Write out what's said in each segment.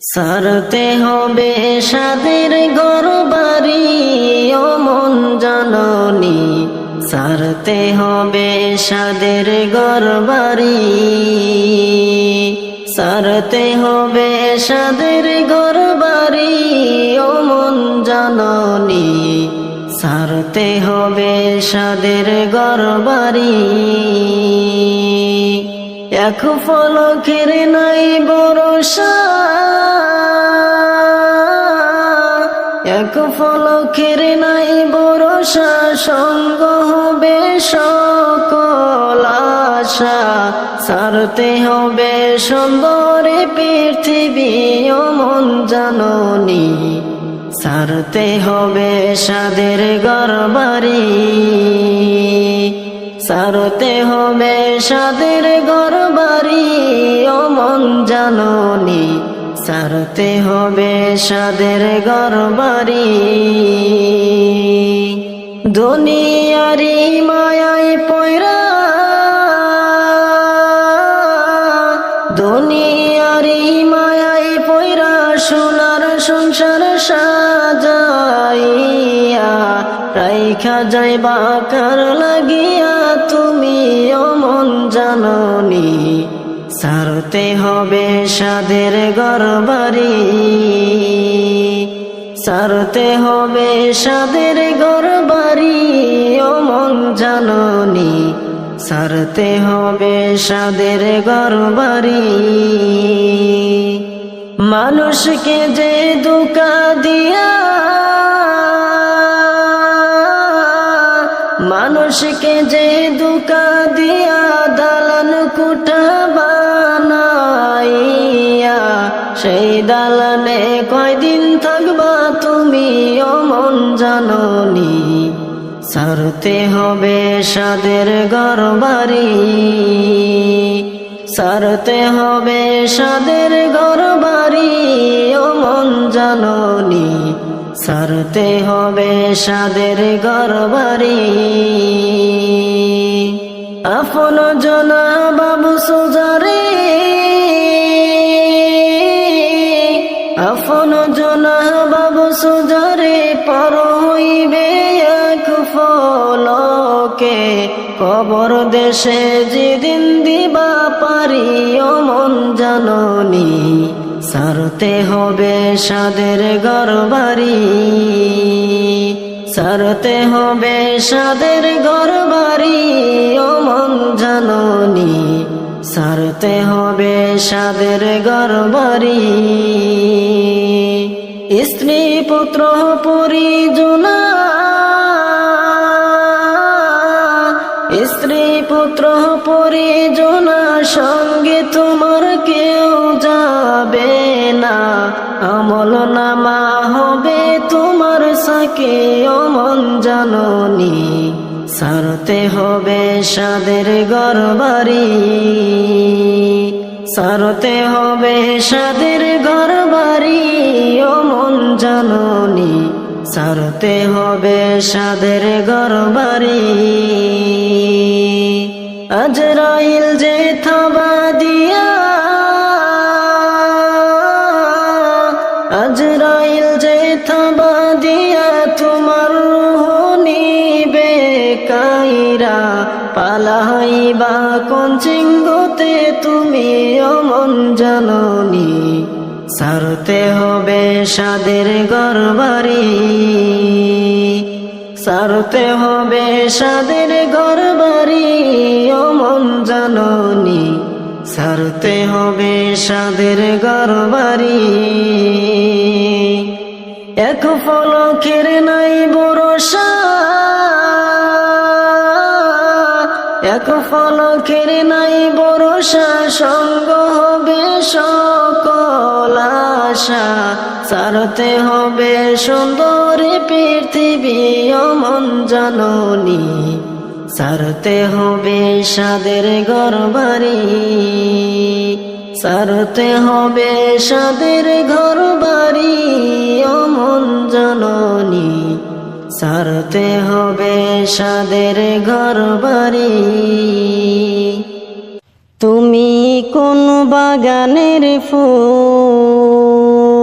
সারতে হবে সাদের গরবারি ও মন জননী। সারতে হবে সাদের গরবারি সারতে হবে সাদের গরবারি ও মন জননী। সারতে হবে সাদের গরবারি এক ফলকের নাই বরসা এক ফলকের নাই বরসা সঙ্গ হবে সকল আশা। সারতে হবে সুন্দরে পৃথিবী ও মন জাননী। সারতে হবে সাদের গরবারি। সারতে হবে সাদের গরবারি ও মন জাননী। সারতে হবে সাদের গরবারি দুনিয়ারি মায়াই পয়রা, দুনিয়ারি মায়াই পয়রা সোনার সংসার সাজাইয়া, রাইখা যাইবা কার লাগিয়া তুমি অমন জাননি, সারতে হবে সাদের গরবারি। সারতে হবে সাদের গরবারি অমন জাননি, সারতে হবে সাদের গরবারি। মানুষকে যে দুকা দিয়া মানুষকে যে দুকা দিয়া দালান কুটা বানাইয়া, সেই দালানে কয়দিন থাকবা তুমি অমন জাননি। সারতে হবে সাদের গরবারি সারতে হবে সাদের গরবারি অমন জাননি। সারতে হবে সাদের গরবারি। আপন জনা বাবু সুজারে। আপন জনা বাবু সুজারে পর হইবে এক ফলকে। কবর দেশে যেদিন দিবা পারি মন জাননি। সারতে হবে সাদের গরবারি সারতে হবে সাদের গরবারি ও মন জাননি। সারতে হবে সাদের গরবারি স্ত্রী পুত্র পরিজনা পুত্র পরিজনা সঙ্গে তোমার কেউ যাবে না। আমল নামা হবে তোমার সাকে অমন জাননি। সারতে হবে সাদের গরবারি। সারতে হবে সাদের গরবারি অমন জাননি। সারতে হবে সাদের গরবারি আজরাইল যে দিয়া, আজরাইল যে থাবা দিয়া তোমার নিবে কাইরা। পালাইবা কোন চিঙ্গতে তুমি অমন জাননি। সারতে হবে সাদের গরবারি, সারতে হবে সাদের গরবারি, ও মন জাননি, সারতে হবে সাদের গরবারি। এক ফলকের নাই বরসা এক ফলকের নাই বরসা সঙ্গ হবে সকল। আশা সারতে হবে সুন্দর পৃথিবী, অমন জাননি। সারতে হবে সাদের গরবারি সারতে হবে সাদের ঘরবারি অমন জননী। সারতে হবে সাদের ঘরবারি তুমি কোন বাগানের ফুল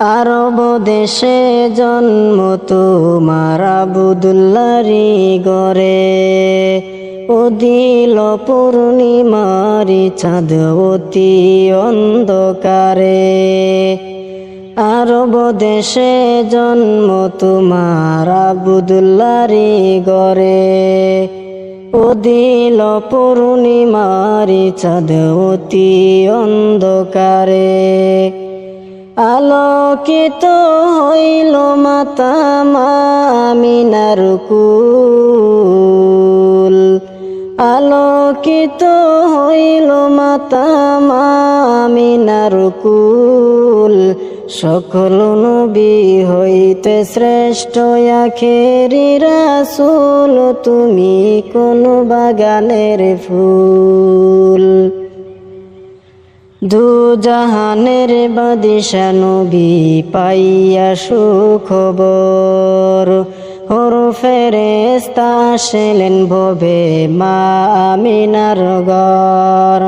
আরব দেশে জন্ম তোমার আবুদুল্লারি গরে উদিল পূর্ণিমারি চাঁদ অতি অন্ধকারে। আরব দেশে জন্ম তোমার আবুদুল্লারি গরে উদিল পূর্ণিমারি চাঁদ অতি অন্ধকারে। আলোকিত হইল মাতা মামিনার কুল। আলোকিত হইল মাতা মামিনার কুল। সকল নবী হইতে শ্রেষ্ঠ আখেরি রাসুল, তুমি কোন বাগানের ফুল। দু জাহানের বাদিশা পাইয়া সুখবর। হর ফেরেস্তা আসলেন ভবে মা আমিনার গর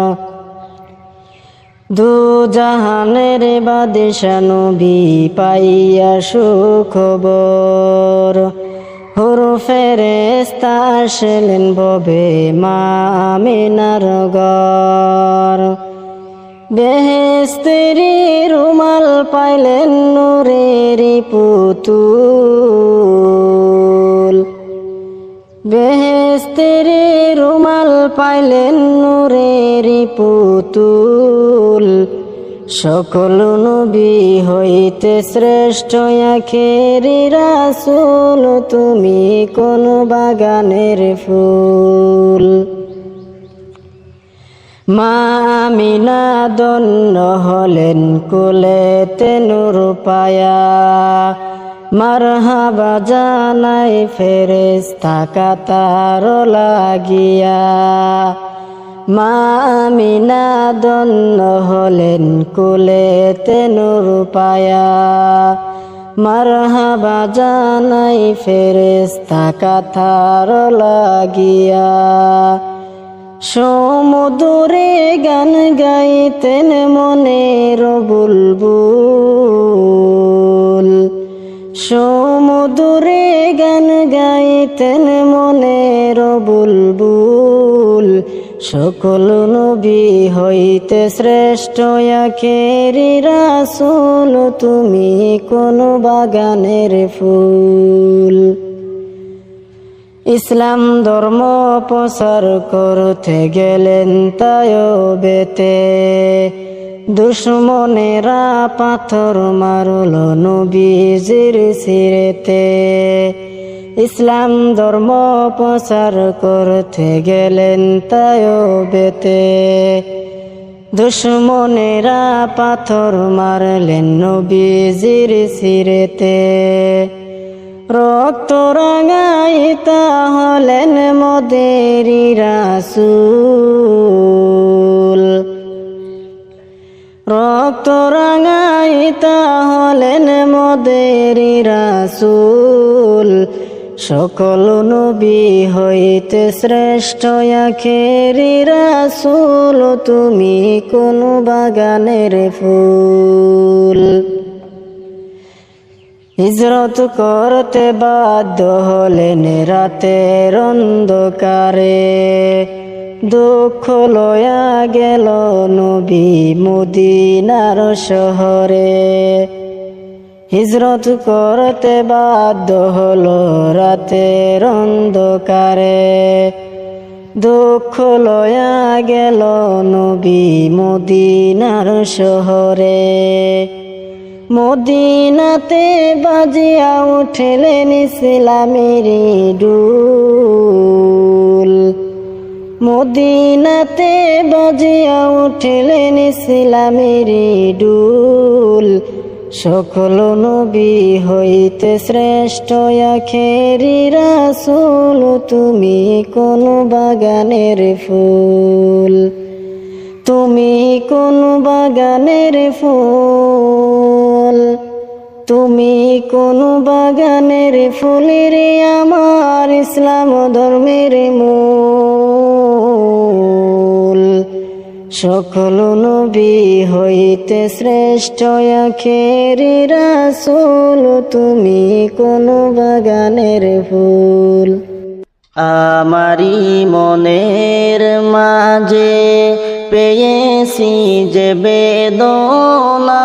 দু জাহানের বাদিশা নবী পাইয়া সুখবর। হর ফেরেস্তা আসলেন ভবে মা আমিনার গর বেহেস্তেরি রুমাল পাইলেন নূরেরি পুতুল। বেহেস্তেরি রুমাল পাইলেন নূরেরি পুতুল। সকল নবী হইতে শ্রেষ্ঠ আখেরি রাসুল, তুমি কোন বাগানের ফুল। মা আমিনা দন্য হলেন কুলে তেনুর পায়া। মারহাবা জানাই ফেরেস্তা কাতার লাগিয়া। মা আমিনা দন্য হলেন কুলে তেনুর পায়া। মারহাবা জানাই ফেরেস্তা কাতার লাগিয়া। সমুদরে গান গাইতেন মনের বুলবুল। সমুদরে গান গাইতেন মনের বুলবুল। সকল নবী হইতে শ্রেষ্ঠ আখেরি রাসুল, তুমি কোন বাগানের ফুল। ইসলাম ধর্ম প্রচার করতে গেলেন তাই বেতে দুশ্মনেরা পাথর মারল নবীজির সিরেতে। ইসলাম ধর্ম প্রচার করতে গেলেন তাই বেতে দুশ্মনেরা পাথর মারলেন নবীজির সিরেতে। রক্ত রাঙাইতা হলেন মদেরি রাসুল। রক্ত রাঙাইতা হলেন মদেরি রাসুল। সকল নবী হইতে শ্রেষ্ঠ আখেরি রাসুল। তুমি কোন বাগানের ফুল। হিজরত করতে বাধ্য হলেন রাতের অন্ধকারে। দুঃখ লয়া গেল নবী মুদিনার শহরে। হিজরত করতে বাধ্য হলো রাতের অন্ধকারে। দুঃখ লয়া গেল নবী মদিনার শহরে। মদিনাতে বাজিয়া উঠলেন ইসলামের ডুল মদিনাতে বাজিয়া উঠলেন ইসলামের ডুল সকল নবী হইতে শ্রেষ্ঠ আখেরি রাসুল, তুমি কোন বাগানের ফুল? তুমি কোন বাগানের ফুল? তুমি কোন বাগানের ফুলের আমার ইসলাম ধর্মের মূল। সকল নবী হইতে শ্রেষ্ঠ আখেরি রাসুল, তুমি কোন বাগানের ফুল। আমারি মনের মাঝে পেয়েছি যে বেদনা।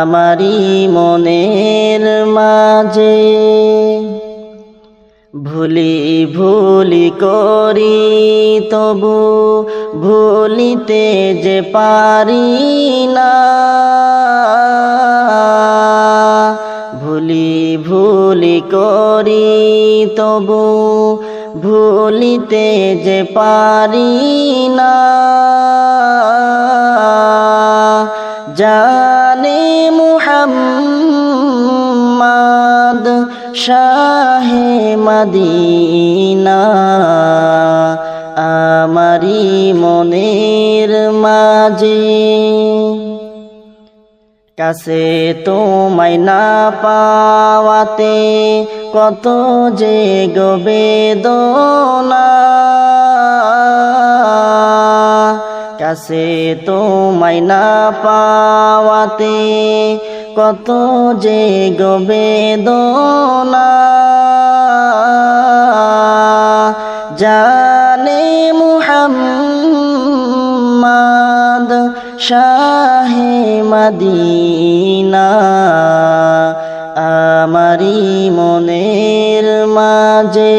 আমারি মনের মাঝে। ভুলি ভুলি করি, তবু ভুলিতে যে পারি না। ভুলি ভুলি করি, তবু ভুলিতে যে পারি না। মুহাম্মদ শাহে মদিনা। আমারি মনের মাঝে কাছে তোমায় না পাওয়াতে কত যে গবেদনা। কাছে তোমায় না পাওয়াতে কত যে গবেদনা। জানে মুহাম্মদ শাহে মদিনা আমারি মনের মাঝে।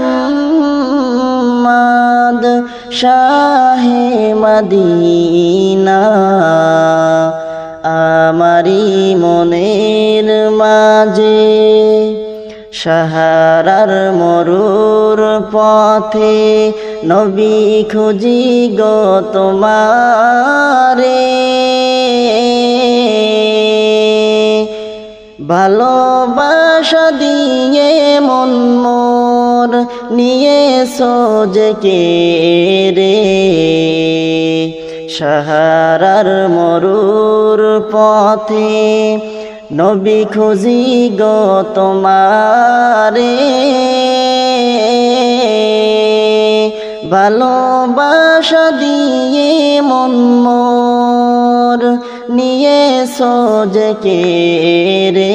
মুহাম্মদ শাহে মদিনা। আমারি মনের মাঝে সাহারার মরুর পথে নবী খুঁজি গো তোমারে। ভালোবাসা দিয়ে মন নিয়ে সোজে কে রে? সাহারার মরুর পথে নবী খুঁজি গো তোমারে। ভালোবাসা দিয়ে মন মোর নিয়ে সোজে কে রে?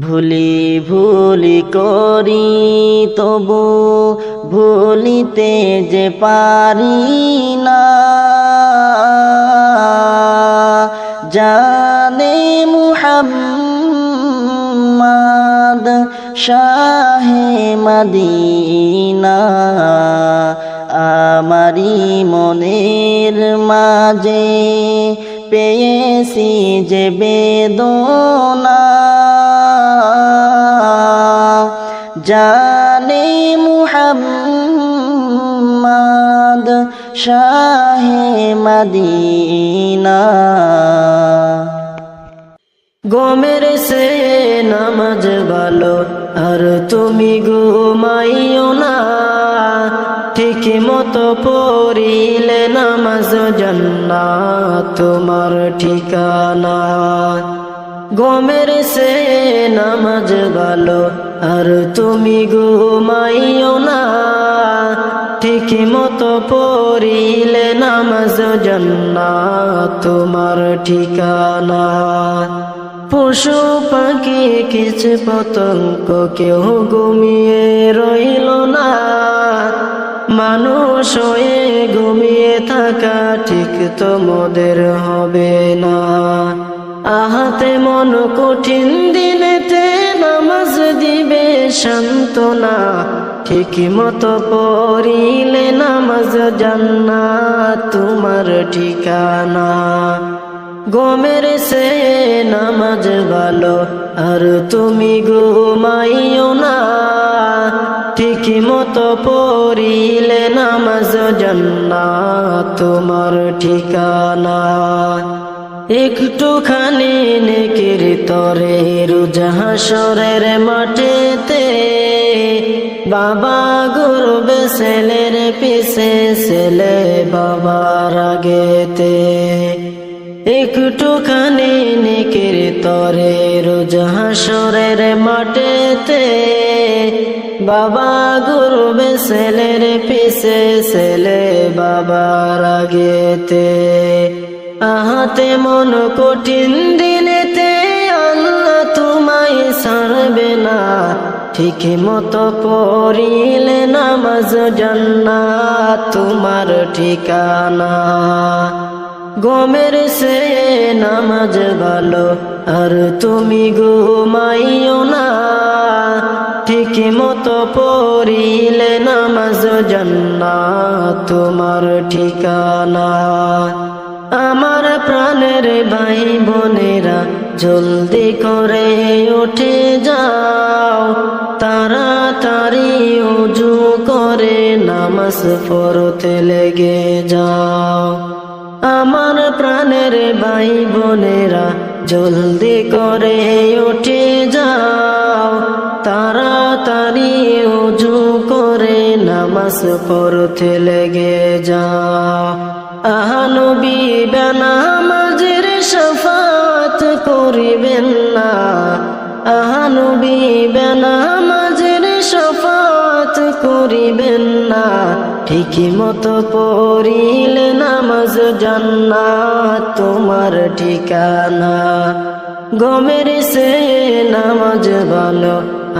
ভুলি ভুলি করি তবু ভুলিতে যে পারি না। জানে মুহাম্মদ শাহে মদিনা, আমারি মনের মাঝে পেয়েছি যে বেদনা। জানে মুহাম্মদ শাহে মদিনা। গমের সে নামাজ ভালো, আর তুমি ঘুমাইও না। ঠিক মতো পড়িলে নামাজ জান্না তোমার ঠিকানা গমের সে নামাজ ভালো, আর তুমি ঘুমাইও না। ঠিক মতো পড়িলে নামাজ জান্না তোমার ঠিকানা। পশু পাখি কিছু পতঙ্গ কেউ ঘুমিয়ে রইল না। মানুষ হয়ে ঘুমিয়ে থাকা ঠিক তোমাদের হবে না। আহাতে মন কঠিন দিনেতে নামাজ দিবে সান্ত্বনা। ঠিক মতো পড়িলে নামাজ জান্না তোমার ঠিকানা। গমের সে নামাজ ভালো, আর তুমি ঘুমাইও না। ঠিক মতো পড়িলে নামাজ জান্না তোমার ঠিকানা। একটুখানি নেকির তরে রুজাহাসরের মাঠেতে বাবা গরবে ছেলের পিছে, ছেলে বাবার আগেতে। একটুখানি নেকির তরে রোজাহাসরের মাঠেতে বাবা গরবে ছেলের পিছে, ছেলে বাবার আগেতে। আহাতে মন কঠিন দিনেতে আল্লাহ তোমায় ছাড়বে না। ঠিক মতো পড়িলে নামাজ জান্না তোমার ঠিকানা। গমের সে নামাজ ভালো, আর তুমি ঘুমাইও না। ঠিক মতো পড়িলে নামাজ জান্না তোমার ঠিকানা। আমার প্রাণের ভাই বোনেরা, জলদি করে উঠে যাও। তাড়াতাড়ি উজু করে নামাজ পড়তে লেগে যাও। আমার প্রাণের ভাই বোনেরা, জলদি করে উঠে যাও। তাড়াতাড়ি উজু করে নামাজ পড়তে লেগে যাও। আহানবী বেনামাজের শফাত করিবেন না। আহানবী বেনামাজের শফাত করিবেন না। ঠিকই মতো পড়িলে নামাজ জান্নাত তোমার ঠিকানা। গমের সে নামাজ ভালো,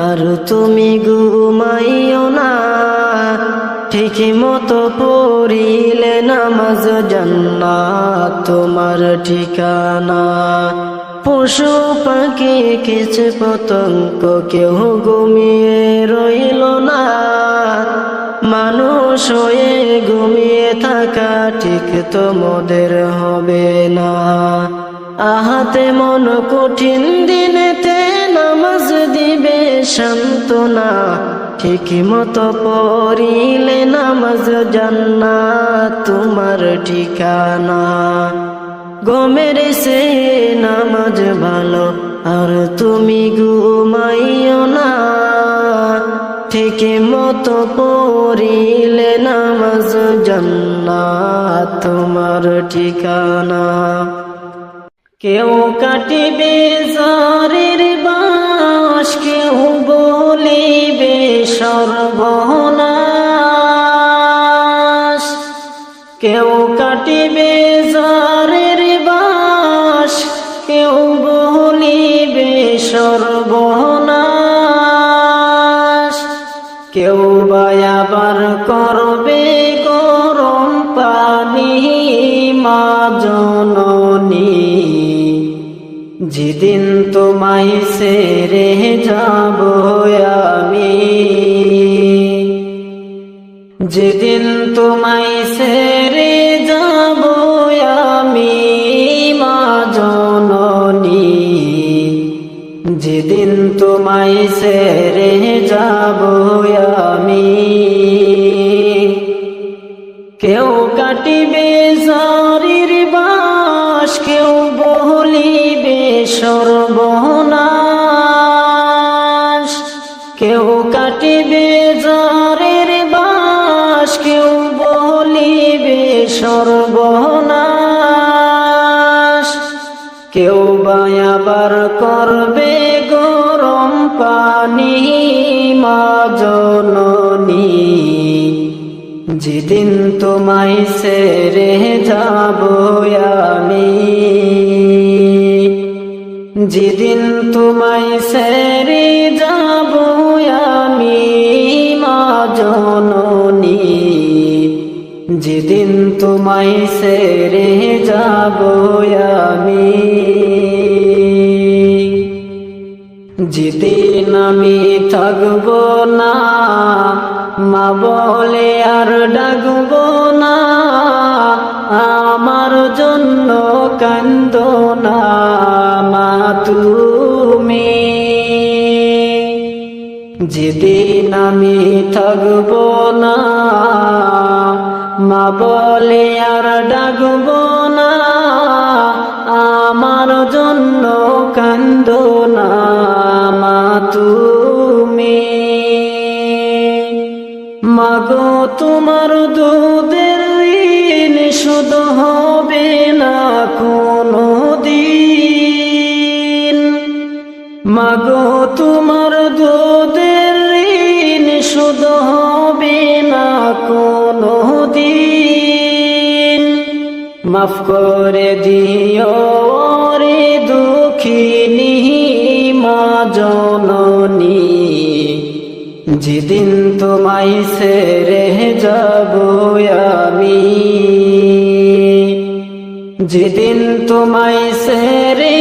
আর তুমি ঘুমাইও না। ঠিক মতো পড়িলে নামাজ জান্নাত তোমার ঠিকানা। পশু পাখি কিছু পতঙ্গ কেউ ঘুমিয়ে রইল না। মানুষ হয়ে ঘুমিয়ে থাকা ঠিক তোমাদের হবে না। আহাতে মন কঠিন দিনেতে নামাজ দিবে সান্ত্বনা ঠিক মতো পড়িলে নামাজ জান্না তোমার ঠিকানা। গমের সে নামাজ ভালো, আর তুমি ঘুমাইও না। থেকে মতো পড়িলে নামাজ জান্নাত তোমার ঠিকানা। কেউ কাটিবে জারের বাস কেউ বলিবে সর্বনাশ। কেউ কাটিবে জারের বাস, কেউ বলিবে সর্বনাশ। কেউ বায়াবার করবে গরম পানি, মা জননী। যেদিন তোমায় সেরে যাব আমি যেদিন তোমায় সেরে যাব আমি, মা জননী। যেদিন তোমায় সেরে যাব আমি, কেউ কাটিবে শরীর বাস কেউ বলিবে সর্বনাশ। কেউ কাটিবে জননী, যেদিন তোমায় সেরে যাব আমি। যেদিন তোমায় সেরে যাব আমি, মা জননী, যেদিন তোমায় সেরে যাব আমি। যেদিন আমি থাকব না, মা বলে আর ডাকব না, আমার জন্য কান্দ না, মা তুমি। যেদিন আমি থাকব না, মা বলে আর ডাকব না, আমার জন্য কান্দ মাগো তোমার দুধের ঋণ শুধু হবে না কোনো দিন মাগো, তোমার দুধের ঋণ শুধু হবে না কোনো দিন মাফ করে দিও রে দুঃখিনী, মা জননী। যেদিন তোমায় সেরে যাব আমি। যেদিন তোমায় সেরে